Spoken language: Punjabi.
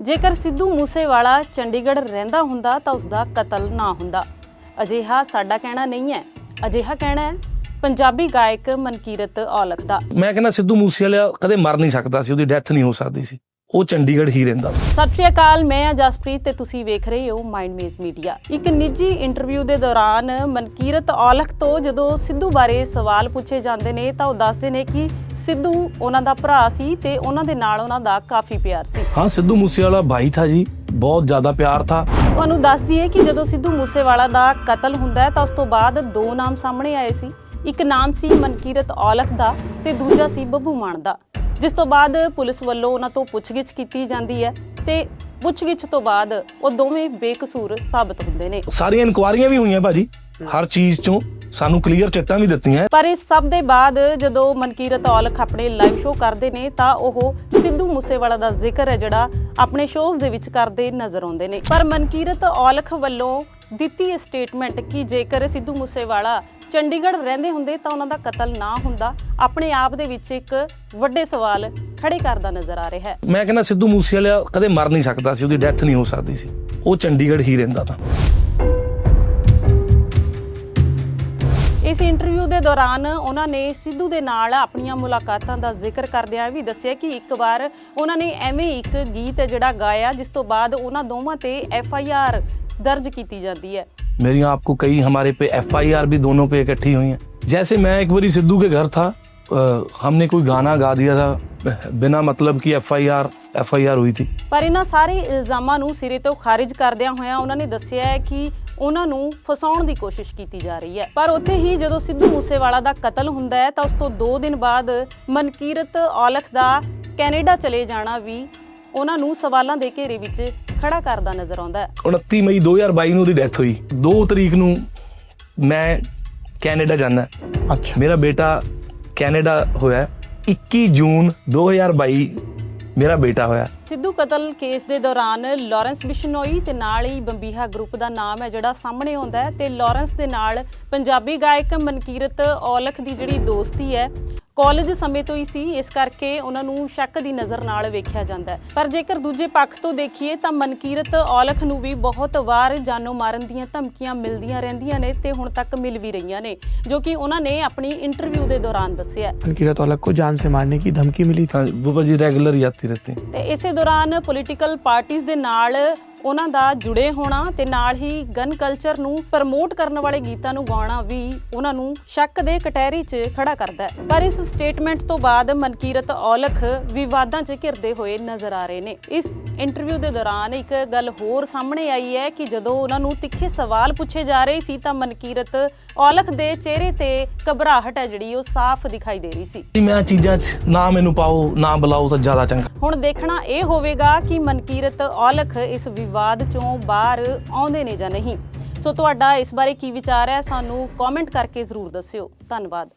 ਜੇਕਰ ਸਿੱਧੂ ਮੂਸੇਵਾਲਾ ਚੰਡੀਗੜ੍ਹ ਰਹਿੰਦਾ ਹੁੰਦਾ ਤਾਂ ਉਸ ਦਾ ਕਤਲ ਨਾ ਹੁੰਦਾ। ਅਜਿਹਾ ਸਾਡਾ ਕਹਿਣਾ ਨਹੀਂ ਹੈ। ਅਜਿਹਾ ਕਹਿਣਾ ਹੈ ਪੰਜਾਬੀ ਗਾਇਕ ਮਨਕੀਰਤ ਔਲਖ ਦਾ। ਮੈਂ ਕਹਿੰਦਾ ਸਿੱਧੂ ਮੂਸੇਵਾਲਾ ਕਦੇ ਮਰ ਨਹੀਂ ਸਕਦਾ ਸੀ ਉਹਦੀ ਡੈਥ ਨਹੀਂ ਹੋ ਸਕਦੀ ਸੀ। ਉਹ ਚੰਡੀਗੜ੍ਹ ਹੀ ਰਹਿੰਦਾ। ਸਤਿ ਸ਼੍ਰੀ ਅਕਾਲ ਮੈਂ ਆ ਜਸਪ੍ਰੀਤ ਤੇ ਤੁਸੀਂ ਵੇਖ ਰਹੇ ਹੋ ਮਾਈਂਡ ਮੇਜ਼ ਮੀਡੀਆ। ਇੱਕ ਨਿੱਜੀ ਇੰਟਰਵਿਊ ਦੇ ਦੌਰਾਨ ਮਨਕੀਰਤ ਔਲਖ ਤੋਂ ਜਦੋਂ ਸਿੱਧੂ ਬਾਰੇ ਸਵਾਲ ਪੁੱਛੇ ਜਾਂਦੇ ਨੇ ਤਾਂ ਉਹ ਦੱਸਦੇ ਨੇ ਕਿ ਸਿੱਧੂ ਉਹਨਾਂ ਦਾ ਭਰਾ ਸੀ ਤੇ ਉਹਨਾਂ ਦੇ ਨਾਲ ਉਹਨਾਂ ਦਾ ਕਾਫੀ ਪਿਆਰ ਸੀ हाँ सिद्धू मूसेवाला भाई था जी बहुत ज़्यादा प्यार था ਤੁਹਾਨੂੰ ਦੱਸ ਦਈਏ ਕਿ ਜਦੋਂ ਸਿੱਧੂ ਮੂਸੇਵਾਲਾ ਦਾ ਕਤਲ ਹੁੰਦਾ ਹੈ ਤਾਂ ਉਸ ਤੋਂ ਬਾਅਦ ਦੋ ਨਾਮ ਸਾਹਮਣੇ ਆਏ ਸੀ ਇੱਕ ਨਾਮ ਸੀ ਮਨਕੀਰਤ ਔਲਖ ਦਾ ਤੇ ਦੂਜਾ ਸੀ ਬੱਬੂ ਮਾਨ ਦਾ ਜਿਸ ਤੋਂ ਬਾਅਦ ਪੁਲਿਸ ਵੱਲੋਂ ਉਹਨਾਂ ਤੋਂ ਪੁੱਛਗਿੱਛ ਕੀਤੀ ਜਾਂਦੀ ਹੈ ਤੇ ਪੁੱਛਗਿੱਛ ਤੋਂ ਬਾਅਦ ਉਹ ਦੋਵੇਂ ਬੇਕਸੂਰ ਸਾਬਤ ਹੁੰਦੇ ਨੇ ਸਾਰੀਆਂ ਇਨਕੁਆਰੀਆਂ ਵੀ ਹੋਈਆਂ ਭਾਜੀ ਹਰ ਚੀਜ਼ ਚੋਂ ਸਾਨੂੰ ਕਲੀਅਰ ਚਿੱਟਾਂ ਵੀ ਦਿੱਤੀਆਂ। ਪਰ ਇਸ ਸਭ ਦੇ ਬਾਅਦ ਜਦੋਂ ਮਨਕੀਰਤ ਔਲਖ ਆਪਣੇ ਲਾਈਵ ਸ਼ੋਅ ਕਰਦੇ ਨੇ ਤਾਂ ਉਹ ਸਿੱਧੂ ਮੂਸੇਵਾਲਾ ਦਾ ਜ਼ਿਕਰ ਹੈ ਜਿਹੜਾ ਆਪਣੇ ਸ਼ੋਅਜ਼ ਦੇ ਵਿੱਚ ਕਰਦੇ ਨਜ਼ਰ ਆਉਂਦੇ ਨੇ। ਪਰ ਮਨਕੀਰਤ ਔਲਖ ਵੱਲੋਂ ਦਿੱਤੀ ਇਹ ਸਟੇਟਮੈਂਟ ਕਿ ਜੇਕਰ ਸਿੱਧੂ ਮੂਸੇਵਾਲਾ ਚੰਡੀਗੜ੍ਹ ਰਹਿੰਦੇ ਹੁੰਦੇ ਤਾਂ ਉਹਨਾਂ ਦਾ ਕਤਲ ਨਾ ਹੁੰਦਾ ਆਪਣੇ ਆਪ ਦੇ ਵਿੱਚ ਇੱਕ ਵੱਡੇ ਸਵਾਲ ਖੜੇ ਕਰਦਾ ਨਜ਼ਰ ਆ ਰਿਹਾ ਹੈ। ਮੈਂ ਕਹਿੰਦਾ ਸਿੱਧੂ ਮੂਸੇਵਾਲਾ ਕਦੇ ਮਰ ਨਹੀਂ ਸਕਦਾ ਸੀ ਉਹਦੀ ਡੈਥ ਨਹੀਂ ਹੋ ਸਕਦੀ ਸੀ। ਉਹ ਚੰਡੀਗੜ੍ਹ ਹੀ ਰਹਿੰਦਾ ਤਾਂ। ਇਸ ਇੰਟਰਵਿਊ ਦੇ ਦੌਰਾਨ ਉਹਨਾਂ ਨੇ ਸਿੱਧੂ ਦੇ ਨਾਲ ਆਪਣੀਆਂ ਮੁਲਾਕਾਤਾਂ ਦਾ ਜ਼ਿਕਰ ਕਰਦਿਆਂ ਇਹ ਵੀ ਦੱਸਿਆ ਕਿ ਇੱਕ ਵਾਰ ਉਹਨਾਂ ਨੇ ਐਵੇਂ ਹੀ ਇੱਕ ਗੀਤ ਹੈ ਜਿਹੜਾ ਗਾਇਆ ਜਿਸ ਤੋਂ ਬਾਅਦ ਉਹਨਾਂ ਦੋਵਾਂ ਤੇ ਐਫ ਆਈ ਆਰ ਦਰਜ ਕੀਤੀ ਜਾਂਦੀ ਹੈ मेरी आपको कई हमारे पे एफ भी दोनों पे इकट्ठी हुई हैं जैसे मैं एक बारी सिद्धू के घर था अ, हमने कोई गाना गा दिया था बिना मतलब की F I R F I R हुई थी ਪਰ ਇਹਨਾਂ ਸਾਰੇ ਇਲਜ਼ਾਮਾਂ ਨੂੰ ਸਿਰੇ ਤੋਂ ਖਾਰਿਜ ਕਰਦਿਆਂ ਹੋਇਆਂ ਉਹਨਾਂ ਨੇ ਦੱਸਿਆ ਹੈ ਕਿ ਉਹਨਾਂ ਨੂੰ ਫਸਾਉਣ ਦੀ ਕੋਸ਼ਿਸ਼ ਕੀਤੀ ਜਾ ਰਹੀ ਹੈ। ਪਰ ਉੱਥੇ ਹੀ ਜਦੋਂ ਸਿੱਧੂ ਮੂਸੇਵਾਲਾ ਦਾ ਕਤਲ ਹੁੰਦਾ ਹੈ ਤਾਂ ਉਸ ਤੋਂ 2 ਦਿਨ ਬਾਅਦ ਮਨਕੀਰਤ ਔਲਖ ਦਾ ਕੈਨੇਡਾ ਚਲੇ ਜਾਣਾ ਵੀ ਉਹਨਾਂ ਨੂੰ ਸਵਾਲਾਂ ਦੇ ਘੇਰੇ ਵਿੱਚ ਖੜਾ ਕਰਦਾ ਨਜ਼ਰ ਆਉਂਦਾ ਹੈ। 29 ਮਈ 2022 ਨੂੰ ਉਹਦੀ ਡੈਥ ਹੋਈ। 2 ਤਰੀਕ ਨੂੰ ਮੈਂ ਕੈਨੇਡਾ ਜਾਣਾ ਅੱਛਾ। ਮੇਰਾ ਬੇਟਾ ਕੈਨੇਡਾ ਹੋਇਆ। 21 ਜੂਨ 2022 ਮੇਰਾ ਬੇਟਾ ਹੋਇਆ। ਸਿੱਧੂ ਕਤਲ ਕੇਸ ਦੇ ਦੌਰਾਨ ਲਾਰੈਂਸ ਬਿਸ਼ਨੋਈ ਤੇ ਨਾਲ ਹੀ ਬੰਬੀਹਾ ਗਰੁੱਪ ਦਾ ਨਾਮ ਹੈ ਜਿਹੜਾ ਸਾਹਮਣੇ ਆਉਂਦਾ ਹੈ ਤੇ ਲਾਰੈਂਸ ਦੇ ਨਾਲ ਪੰਜਾਬੀ ਗਾਇਕ ਮਨਕੀਰਤ ਔਲਖ ਦੀ ਜਿਹੜੀ ਦੋਸਤੀ ਹੈ ਕਾਲਜ ਸਮੇਂ ਤੋਂ ਹੀ ਸੀ ਇਸ ਕਰਕੇ ਉਹਨਾਂ ਨੂੰ ਸ਼ੱਕ ਦੀ ਨਜ਼ਰ ਨਾਲ ਵੇਖਿਆ ਜਾਂਦਾ ਹੈ ਪਰ ਜੇਕਰ ਦੂਜੇ ਪੱਖ ਤੋਂ ਦੇਖੀਏ ਤਾਂ ਮਨਕੀਰਤ ਔਲਖ ਨੂੰ ਵੀ ਬਹੁਤ ਵਾਰ ਜਾਨੋਂ ਮਾਰਨ ਦੀਆਂ ਧਮਕੀਆਂ ਮਿਲਦੀਆਂ ਰਹਿੰਦੀਆਂ ਨੇ ਤੇ ਹੁਣ ਤੱਕ ਮਿਲ ਵੀ ਰਹੀਆਂ ਨੇ ਜੋ ਕਿ ਉਹਨਾਂ ਨੇ ਆਪਣੀ ਇੰਟਰਵਿਊ ਦੇ ਦੌਰਾਨ ਦੱਸਿਆ मनकीरत औलख को जान से मारने की धमकी मिली थी हाँ बुबा जी रेगुलर ही आती रहती हैं ਤੇ ਇਸੇ ਦੌਰਾਨ ਪੋਲੀਟੀਕਲ ਪਾਰਟੀਆਂ ਦੇ ਨਾਲ ਉਹਨਾਂ ਦਾ ਜੁੜੇ ਹੋਣਾ ਤੇ ਨਾਲ ਹੀ ਗਨ ਕਲਚਰ ਨੂੰ ਪ੍ਰਮੋਟ ਕਰਨ ਵਾਲੇ ਗੀਤਾਂ ਨੂੰ ਗਾਉਣਾ ਵੀ ਉਹਨਾਂ ਨੂੰ ਸ਼ੱਕ ਦੇ ਕਟਹਿਰੇ 'ਚ ਖੜਾ ਕਰਦਾ ਹੈ। ਪਰ ਇਸ ਸਟੇਟਮੈਂਟ ਤੋਂ ਬਾਅਦ ਮਨਕੀਰਤ ਔਲਖ ਵਿਵਾਦਾਂ 'ਚ ਘਿਰਦੇ ਹੋਏ ਨਜ਼ਰ ਆ ਰਹੇ ਨੇ। ਇਸ ਇੰਟਰਵਿਊ ਦੇ ਦੌਰਾਨ ਇੱਕ ਗੱਲ ਹੋਰ ਸਾਹਮਣੇ ਆਈ ਹੈ ਕਿ ਜਦੋਂ ਉਹਨਾਂ ਨੂੰ ਤਿੱਖੇ ਸਵਾਲ ਪੁੱਛੇ ਜਾ ਰਹੇ ਸੀ ਤਾਂ ਮਨਕੀਰਤ ਔਲਖ ਦੇ ਚਿਹਰੇ ਤੇ ਘਬਰਾਹਟ ਹੈ ਜਿਹੜੀ ਉਹ ਸਾਫ਼ ਦਿਖਾਈ ਦੇ ਰਹੀ ਸੀ। ਜੀ ਮੈਂ ਚੀਜ਼ਾਂ 'ਚ ਨਾ ਮੈਨੂੰ ਪਾਓ ਨਾ ਬੁਲਾਓ ਤਾਂ ਜ਼ਿਆਦਾ ਚੰਗਾ। ਹੁਣ ਦੇਖਣਾ ਇਹ ਹੋਵੇਗਾ ਕਿ ਮਨਕੀਰਤ ਔਲਖ ਇਸ ਵਿਵਾਦ ਚੋਂ ਬਾਹਰ ਆਉਂਦੇ ਨੇ ਜਾਂ ਨਹੀਂ। ਸੋ ਤੁਹਾਡਾ ਇਸ ਬਾਰੇ ਕੀ ਵਿਚਾਰ ਹੈ ਸਾਨੂੰ ਕਮੈਂਟ ਕਰਕੇ ਜ਼ਰੂਰ ਦੱਸਿਓ। ਧੰਨਵਾਦ।